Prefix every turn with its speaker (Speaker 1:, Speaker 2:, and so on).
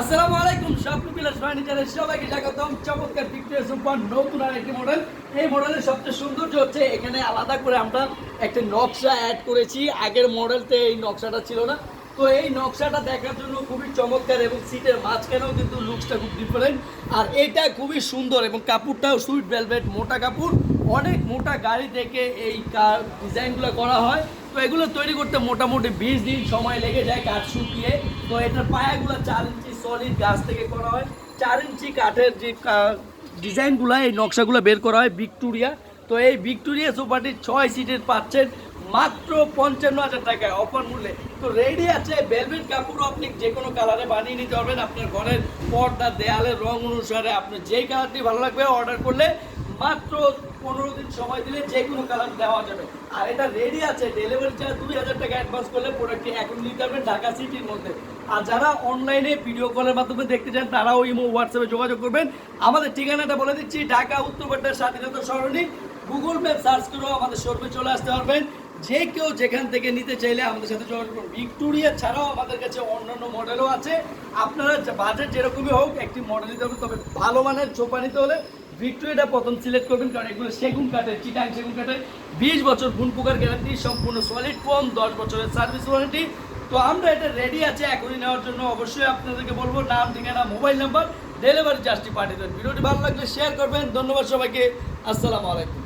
Speaker 1: আসসালামু আলাইকুম, স্বপ্ন ফার্নিচারের সবাইকে স্বাগতম। চমৎকার আর একটি মডেল এই সবচেয়ে হচ্ছে এখানে আলাদা করে আমরা একটা নকশা অ্যাড করেছি। আগের এই নকশাটা ছিল না। তো এই নকশাটা দেখার জন্য খুবই চমৎকার এবং সিটের মাঝখানেও কিন্তু লুকসটা খুব ডিফারেন্ট আর এটা খুবই সুন্দর এবং কাপড়টাও সুইট ভেলভেট মোটা কাপড়। অনেক মোটা গাড়ি থেকে এই ডিজাইনগুলো করা হয়। তো এগুলো তৈরি করতে মোটামুটি বিশ দিন সময় লেগে যায় কাঠ শুকিয়ে। তো এটার পায়াগুলো চার ইঞ্চি সলিড গাছ থেকে করা হয়। চার ইঞ্চি কাঠের যে ডিজাইনগুলো, এই নকশাগুলো বের করা হয় ভিক্টোরিয়া। তো এই ভিক্টোরিয়া সুপারটির ছয় সিটের পাচ্ছেন, মাত্র পঞ্চান্ন হাজার টাকায়, অফার মূল্যে। তো রেডি আছে ভেলভেট কাপড় আপনি যে কোনো কালারে বানিয়ে নিতে পারবেন। আপনার ঘরের পর্দা, দেয়ালের রং অনুসারে আপনি যেই কালারটি ভালো লাগবে অর্ডার করলে মাত্র পনেরো দিন সময় দিলে যে কোনো কালার দেওয়া যাবে। আর এটা রেডি আছে ডেলিভারি চার্জ দুই হাজার টাকা অ্যাডভান্স করলে প্রোডাক্টটি এখন নিতে পারবেন ঢাকা সিটির মধ্যে। আর যারা অনলাইনে ভিডিও কলের মাধ্যমে দেখতে চান, তারাও ইমো হোয়াটসঅ্যাপে যোগাযোগ করবেন। আমাদের ঠিকানাটা বলে দিচ্ছি, ঢাকা উত্তরপাড্ডার স্বাধীনতা সরণি। গুগল ম্যাপ সার্চ করেও আমাদের শোরুমে চলে আসতে পারবেন। যে কেউ যেখান থেকে নিতে চাইলে আমাদের সাথে যোগাযোগ করুন। ভিক্টোরিয়া ছাড়াও আমাদের কাছে অন্যান্য মডেলও আছে। আপনারা বাজেট যেরকমই হোক, একটি মডেল নিতে হবে, তবে ভালো মানের সোফা নিতে হলে ভিক্টোরিয়াটা প্রথম সিলেক্ট করবেন, কারণ এগুলো সেগুন কাঠের, চিটাং সেগুন কাঠের। বিশ বছর গুণ পোকার গ্যারান্টি সম্পূর্ণ সলিড ফোন দশ বছরের সার্ভিস ওয়ারেন্টি তো আমরা এটা রেডি আছে, এখনই নেওয়ার জন্য অবশ্যই আপনাদেরকে বলব, নাম, ঠিকানা মোবাইল নাম্বার ডেলিভারি চার্জটি পাঠিয়ে দেবেন ভিডিওটি ভালো লাগলে শেয়ার করবেন। ধন্যবাদ সবাইকে। আসসালামু আলাইকুম।